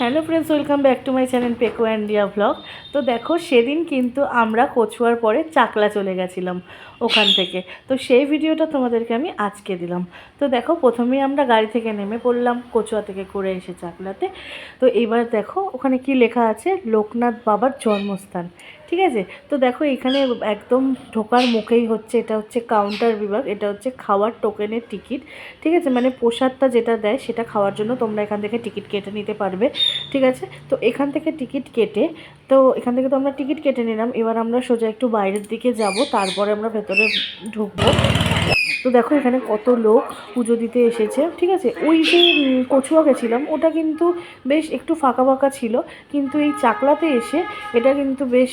Hello friends welcome back to my channel পেকো অ্যান্ডিয়া blog তো দেখো, সেদিন কিন্তু আমরা কচুয়ার পরে চাকলা চলে গেছিলাম ওখান থেকে। তো সেই ভিডিওটা তোমাদেরকে আমি আজকে দিলাম। তো দেখো, প্রথমেই আমরা গাড়ি থেকে নেমে পড়লাম, কচুয়া থেকে করে এসে চাকলাতে। তো এবার দেখো, ওখানে কি লেখা আছে? লোকনাথ বাবার জন্মস্থান। ঠিক আছে? তো দেখো এখানে একদম ঢোকার মুখেই হচ্ছে, এটা হচ্ছে কাউন্টার বিভাগ, এটা হচ্ছে খাওয়ার টোকেনের টিকিট ঠিক আছে? মানে প্রসাদটা যেটা দেয় সেটা খাওয়ার জন্য তোমরা এখান থেকে টিকিট কেটে নিতে পারবে, ঠিক আছে? তো এখান থেকে টিকিট কেটে, তো এখান থেকে তো আমরা টিকিট কেটে নিলাম, এবার আমরা সোজা একটু বাইরের দিকে যাব, তারপরে আমরা ভেতরে ঢুকবো। তো দেখো এখানে কত লোক পুজো দিতে এসেছে, ঠিক আছে? ওই যে কচুয়া গেছিলাম ওটা কিন্তু বেশ একটু ফাঁকা ফাঁকা ছিল, কিন্তু এই চাকলাতে এসে এটা কিন্তু বেশ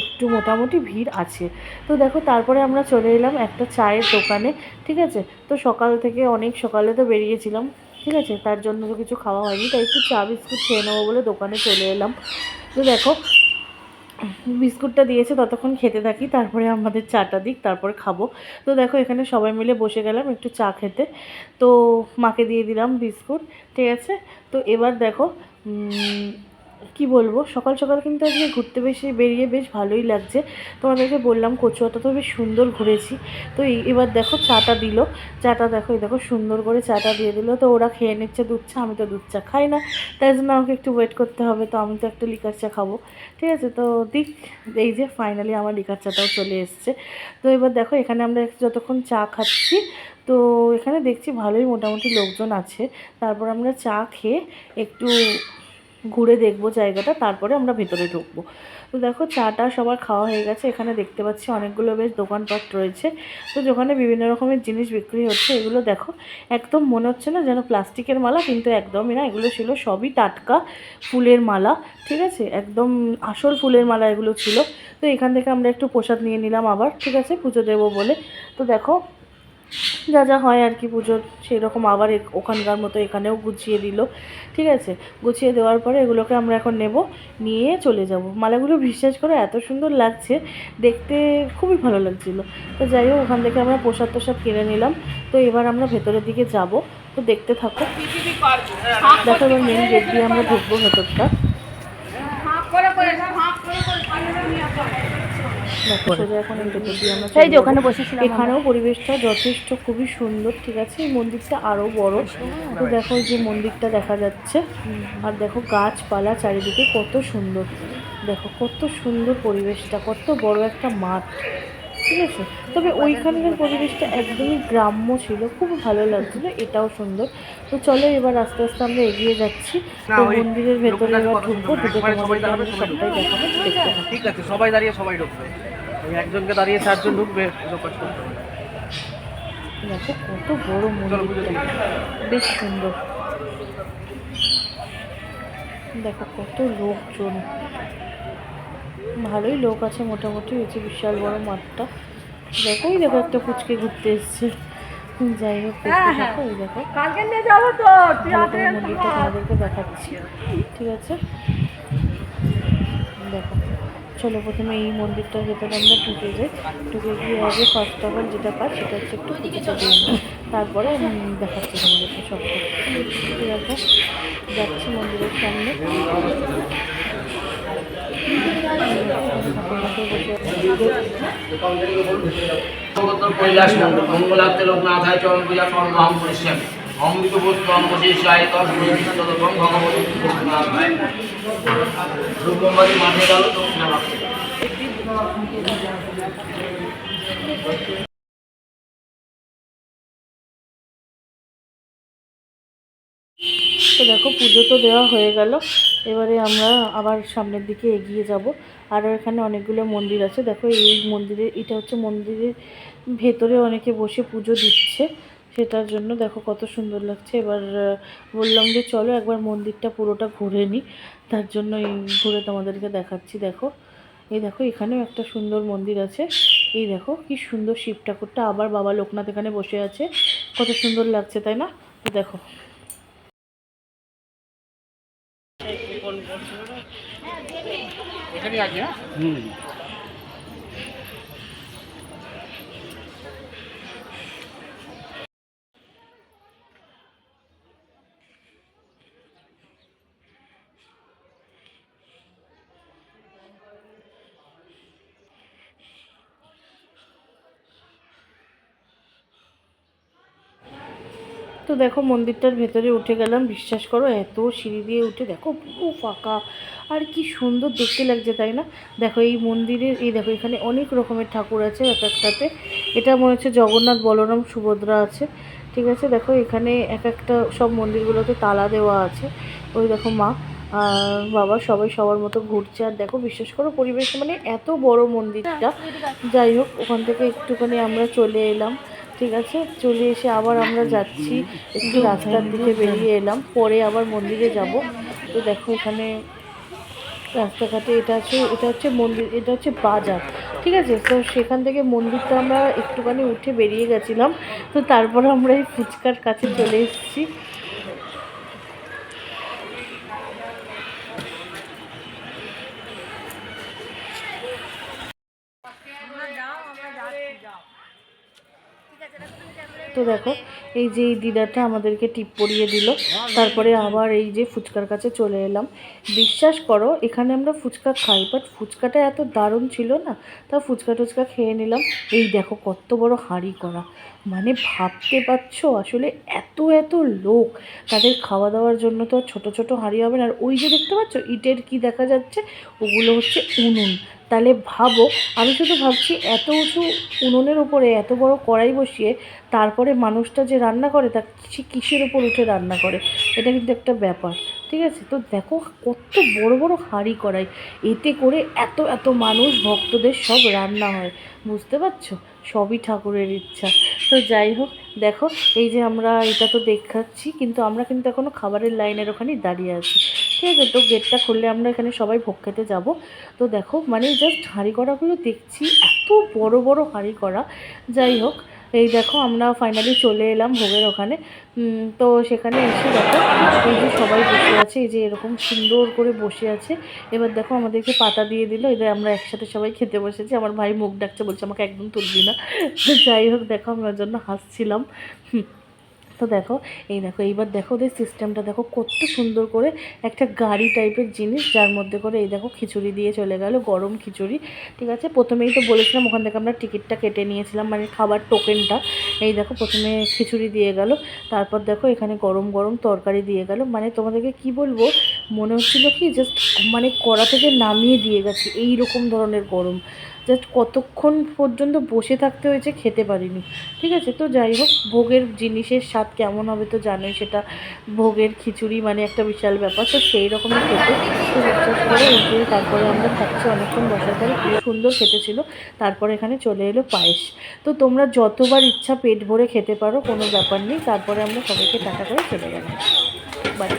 একটু মোটামুটি ভিড় আছে। তো দেখো, তারপরে আমরা চলে এলাম একটা চায়ের দোকানে, ঠিক আছে? তো সকাল থেকে অনেক সকালে তো বেরিয়েছিলাম, ঠিক আছে? তার জন্য তো কিছু খাওয়া হয়নি, তাই একটু চা বিস্কুট খেয়ে নেব বলে দোকানে চলে এলাম। তো দেখো বিস্কুটটা দিয়েছে, ততক্ষণ খেতে থাকি, তারপরে আমাদের চাটা দিক, তারপরে খাব। তো দেখো, এখানে সবাই মিলে বসে গেলাম একটু চা খেতে। তো মাকে দিয়ে দিলাম বিস্কুট, ঠিক আছে? তো এবার দেখো কি বলব? সকাল সকাল কিন্তু আজকে ঘুরতে বেশি বেরিয়ে বেশ ভালোই লাগছে। তোমাদেরকে বললাম কচুয়াটা তো বেশ সুন্দর ঘুরেছি। তো এবার দেখো চাটা দিল। চাটা দেখো, এই দেখো সুন্দর করে চাটা দিয়ে দিল। তো ওরা খেয়ে নিচ্ছে দুধ চা, আমি তো দুধ চা খাই না। তাই জন্য আমাকে একটু ওয়েট করতে হবে। তো আমি তো একটা লিকার চা খাব। ঠিক আছে? তো দিক, এই যে ফাইনালি আমার লিকার চাটাও চলে এসছে। তো এবার দেখো, এখানে আমরা যতক্ষণ চা খাচ্ছি, তো এখানে দেখছি ভালোই মোটামুটি লোকজন আছে। তারপর আমরা চা খেয়ে একটু ঘুরে দেখব জায়গাটা, তারপরে আমরা ভেতরে ঢুকবো। তো দেখো, চাটা সবার খাওয়া হয়ে গেছে, এখানে দেখতে পাচ্ছি অনেকগুলো বেশ দোকানপাট রয়েছে। তো যেখানে বিভিন্ন রকমের জিনিস বিক্রি হচ্ছে, এগুলো দেখো, একদম মনে হচ্ছে না যেন প্লাস্টিকের মালা, কিন্তু একদমই না, এগুলো ছিল সবই টাটকা ফুলের মালা, ঠিক আছে? একদম আসল ফুলের মালা এগুলো ছিল। তো এখান থেকে আমরা একটু প্রসাদ নিয়ে নিলাম আবার, ঠিক আছে? পুজো দেবো বলে। তো দেখো যা যা হয় আর কি পুজোর সেই রকম আবার ওখানকার মতো এখানেও গুছিয়ে দিল ঠিক আছে গুছিয়ে দেওয়ার পরে এগুলোকে আমরা এখন নেব নিয়ে চলে যাব মালাগুলো বিশ্বাস করে এত সুন্দর লাগছে দেখতে খুবই ভালো লাগছিল তো যাই হোক ওখান থেকে আমরা প্রসাদ তোসাদ কিনে নিলাম তো এবার আমরা ভেতরের দিকে যাব তো দেখতে থাকো দেখো এবার মেন গেট দিয়ে আমরা ঢুকবো ভেতরটা সেই যে ওখানে বসেছিলাম এখানেও পরিবেশটা যথেষ্ট খুবই সুন্দর ঠিক আছে? এই মন্দিরটা আরও বড়। তো দেখো যে মন্দিরটা দেখা যাচ্ছে। আর দেখো গাছপালা চারিদিকে কত সুন্দর। দেখো কত সুন্দর পরিবেশটা কত বড় একটা মাঠ ঠিক আছে? তবে ওইখানকার পরিবেশটা একদমই গ্রাম্য ছিল খুব ভালো লাগছিল এটাও সুন্দর। তো চলো এবার আস্তে আস্তে আমরা এগিয়ে যাচ্ছি। তো মন্দিরের ভেতরে এবার ঢুকবো ঢুকে আমি দেখাবো। ঠিক আছে সবাই দাঁড়িয়ে সবাই ঢুকবে। একজনকে দাঁড়িয়ে চারজন ঢুকবে। দেখো কত বড় মন্দিরটা। বেশ সুন্দর। দেখো কত লোকজন। ভালোই লোক আছে মোটামুটি হয়েছে বিশাল বড় মাঠটা। দেখো ওই দেখো একটা পুচকে ঘুরতে এসছে। যাই হোক দেখতে ওই দেখো। কালকে নিয়ে যাব তো তুই ভালো আগে করে মন্দিরটা তোমাদেরকে দেখাচ্ছি। ঠিক আছে? দেখো। চলো প্রথমে এই মন্দিরটার ভেতরে আমরা ঢুকে যাই। ঢুকে গিয়ে আগে ফার্স্ট অফ অল যেটা কাজ সেটা হচ্ছে একটু পুজোটা দিয়ে নিই। তারপরে উম, দেখাচ্ছি তোমাদেরকে সব। আছে যাচ্ছি মন্দিরের সামনে। কৈলাস মন্দির মঙ্গলার্থে লোকনাথায় চরণ পূজা সর্বহম করিষ্যামি তো দেখো, পুজো তো দেওয়া হয়ে গেল। এবারে আমরা আবার সামনের দিকে এগিয়ে যাব। আরও এখানে অনেকগুলো মন্দির আছে। দেখো, এই মন্দিরে, এটা হচ্ছে মন্দিরের ভেতরে অনেকে বসে পুজো দিচ্ছে। সেটার জন্য দেখো কত সুন্দর লাগছে। এবার বললাম যে চলো একবার মন্দিরটা পুরোটা ঘুরে নিই। তার জন্য এই ঘুরে তোমাদেরকে দেখাচ্ছি দেখো। এই দেখো এখানেও একটা সুন্দর মন্দির আছে। এই দেখো কি সুন্দর শিব ঠাকুরটা। আবার বাবা লোকনাথ এখানে বসে আছে। কত সুন্দর লাগছে তাই না? দেখো। তো দেখো মন্দিরটার ভেতরে উঠে গেলাম, বিশ্বাস করো এত সিঁড়ি দিয়ে উঠে দেখো পুরো ফাঁকা। আর কি সুন্দর দেখতে লাগছে, তাই না? দেখো এই মন্দিরের, এই দেখো এখানে অনেক রকমের ঠাকুর আছে এক একটাতে। এটা মনে হচ্ছে জগন্নাথ বলরাম সুভদ্রা আছে, ঠিক আছে? দেখো এখানে এক একটা সব মন্দিরগুলোতে তালা দেওয়া আছে। ওই দেখো মা বাবা সবাই সবার মতো ঘুরছে। আর দেখো, বিশ্বাস করো পরিবেশ মানে এত বড় মন্দিরটা। যাই হোক, ওখান থেকে একটুখানি আমরা চলে এলাম। ঠিক আছে, চলে এসে আবার আমরা যাচ্ছি, একটু রাস্তার দিকে বেরিয়ে এলাম, পরে আবার মন্দিরে যাব। তো দেখো এখানে রাস্তাঘাটে এটা আছে, এটা হচ্ছে মন্দির, এটা হচ্ছে বাজার, ঠিক আছে? তো সেখান থেকে মন্দিরটা আমরা একটুখানি উঠে বেরিয়ে গেছিলাম, তো তারপর আমরা এই ফুচকার কাছে চলে এসেছি। তো দেখো এই যে এই দিদাটা আমাদেরকে টিপ পরিয়ে দিল। তারপরে আবার এই যে ফুচকার কাছে চলে এলাম। বিশ্বাস করো, এখানে আমরা ফুচকা খাই বাট ফুচকাটা এত দারুণ ছিল না? তা ফুচকা টুচকা খেয়ে নিলাম। এই দেখো কত বড় হাঁড়ি করা। মানে ভাবতে পারছ, আসলে এত এত লোক। তাদের খাওয়া দাওয়ার জন্য তো ছোটো ছোটো হাঁড়ি হবে না। আর ওই যে দেখতে পাচ্ছ, ইটের কি দেখা যাচ্ছে? ওগুলো হচ্ছে উনুন। তাহলে ভাবো, আমি শুধু ভাবছি এত উঁচু উনুনের উপরে এত বড় কড়াই বসিয়ে তারপরে মানুষটা যে রান্না করে, তা সে কিসের উপর উঠে রান্না করে? এটা কিন্তু একটা ব্যাপার, ঠিক আছে? তো দেখো কত বড় বড় হাঁড়ি কড়াই, এতে করে এত এত মানুষ, ভক্তদের সব রান্না হয়, বুঝতে পারছ? সবই ঠাকুরের ইচ্ছা। তো যাই হোক, দেখো, এই যে আমরা এটা তো দেখাচ্ছি, কিন্তু আমরা কিন্তু এখনও খাবারের লাইনের ওখানেই দাঁড়িয়ে আছি, ঠিক আছে? তো গেটটা খুললে আমরা এখানে সবাই ভোগ খেতে যাব। তো দেখো মানে জাস্ট হাঁড়ি কড়াগুলো দেখছি, এত বড় বড় হাঁড়ি কড়া। যাই হোক এই দেখো, আমরা ফাইনালি চলে এলাম ভোগের ওখানে। তো সেখানে এসে দেখো, এই যে সবাই বসে আছে, এই যে এরকম সুন্দর করে বসে আছে। এবার দেখো আমাদেরকে পাতা দিয়ে দিল, এবার আমরা একসাথে সবাই খেতে বসেছি। আমার ভাই মুখ ডাকছে, বলছে, আমাকে একদম তুলবি না। যাই হোক, দেখো আমরা জন্য হাসছিলাম। তো দেখো, এই দেখো, এইবার দেখো ওদের সিস্টেমটা দেখো কত সুন্দর করে একটা গাড়ি টাইপের জিনিস যার মধ্যে করে এই দেখো খিচুড়ি দিয়ে চলে গেল, গরম খিচুড়ি, ঠিক আছে? প্রথমেই তো বলেছিলাম ওখান থেকে আমরা টিকিটটা কেটে নিয়েছিলাম মানে খাবার টোকেনটা এই দেখো প্রথমে খিচুড়ি দিয়ে গেল, তারপর দেখো এখানে গরম গরম তরকারি দিয়ে গেল মানে তোমাদেরকে কি বলব, মনে হচ্ছিল কি জাস্ট মানে কড়া থেকে নামিয়ে দিয়ে গেছে এই রকম ধরনের গরম। জাস্ট কতক্ষণ পর্যন্ত বসে থাকতে হয়েছে খেতে পারিনি। ঠিক আছে? তো যাই হোক, ভোগের জিনিসের স্বাদ কেমন হবে তো জানোই, সেটা ভোগের খিচুড়ি মানে একটা বিশাল ব্যাপার। তো সেই রকমই খেতে। করে যে তারপরে আমরা খাচ্ছি অনেকক্ষণ বসার পরে খুব সুন্দর খেতে ছিল তারপরে এখানে চলে এলো পায়েস। তো তোমরা যতবার ইচ্ছা পেট ভরে খেতে পারো, কোনো ব্যাপার নেই। তারপরে আমরা সবাইকে টাকা করে চলে গেলাম। বাড়ি